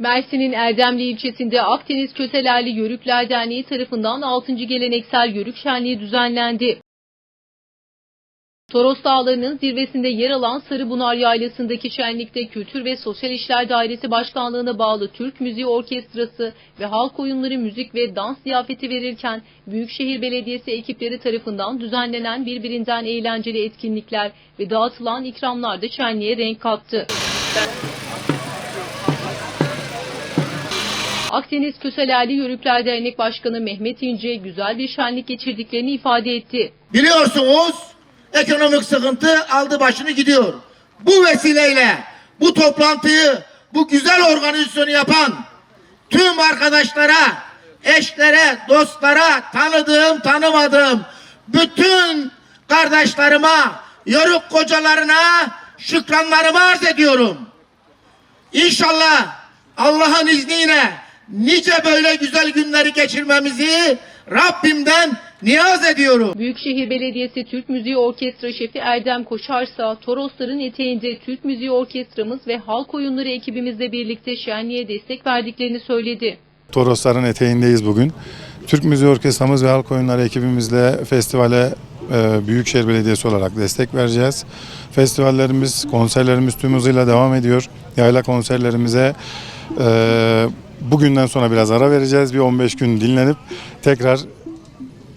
Mersin'in Erdemli ilçesinde Akdeniz Köselerli Yörükler Derneği tarafından 6. geleneksel yörük şenliği düzenlendi. Toros Dağları'nın zirvesinde yer alan Sarıbunar Yaylası'ndaki şenlikte Kültür ve Sosyal İşler Dairesi Başkanlığı'na bağlı Türk Müziği Orkestrası ve Halk Oyunları Müzik ve Dans ziyafeti verirken Büyükşehir Belediyesi ekipleri tarafından düzenlenen birbirinden eğlenceli etkinlikler ve dağıtılan ikramlar da şenliğe renk kattı. Akdeniz Köselerli Yörükler Dernek Başkanı Mehmet İnce güzel bir şenlik geçirdiklerini ifade etti. Biliyorsunuz ekonomik sıkıntı aldı başını gidiyor. Bu vesileyle bu toplantıyı, bu güzel organizasyonu yapan tüm arkadaşlara, eşlere, dostlara, tanıdığım, tanımadığım bütün kardeşlerime, yörük kocalarına şükranlarımı arz ediyorum. İnşallah Allah'ın izniyle nice böyle güzel günleri geçirmemizi Rabbimden niyaz ediyorum. Büyükşehir Belediyesi Türk Müziği Orkestra Şefi Erdem Koşarsa, Torosların eteğinde Türk Müziği Orkestramız ve Halk Oyunları ekibimizle birlikte şenliğe destek verdiklerini söyledi. Torosların eteğindeyiz bugün. Türk Müziği Orkestramız ve Halk Oyunları ekibimizle festivale e, Büyükşehir Belediyesi olarak destek vereceğiz. Festivallerimiz, konserlerimiz tüm hızıyla devam ediyor. Yayla konserlerimize e, bugünden sonra biraz ara vereceğiz. Bir 15 gün dinlenip tekrar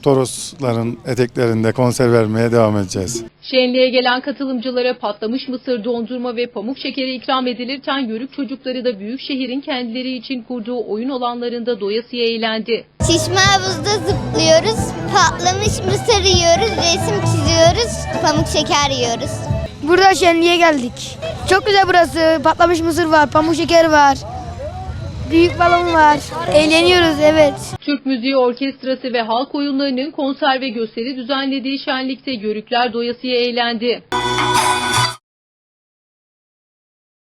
Torosların eteklerinde konser vermeye devam edeceğiz. Şenliğe gelen katılımcılara patlamış mısır, dondurma ve pamuk şekeri ikram edilirken yörük çocukları da Büyükşehir'in kendileri için kurduğu oyun alanlarında doyasıya eğlendi. Şişme havuzda zıplıyoruz, patlamış mısır yiyoruz, resim çiziyoruz, pamuk şeker yiyoruz. Burada şenliğe geldik. Çok güzel burası. Patlamış mısır var, pamuk şeker var. Büyük balon var. Eğleniyoruz evet. Türk Müziği Orkestrası ve Halk Oyunları'nın konser ve gösteri düzenlediği şenlikte yörükler doyasıya eğlendi.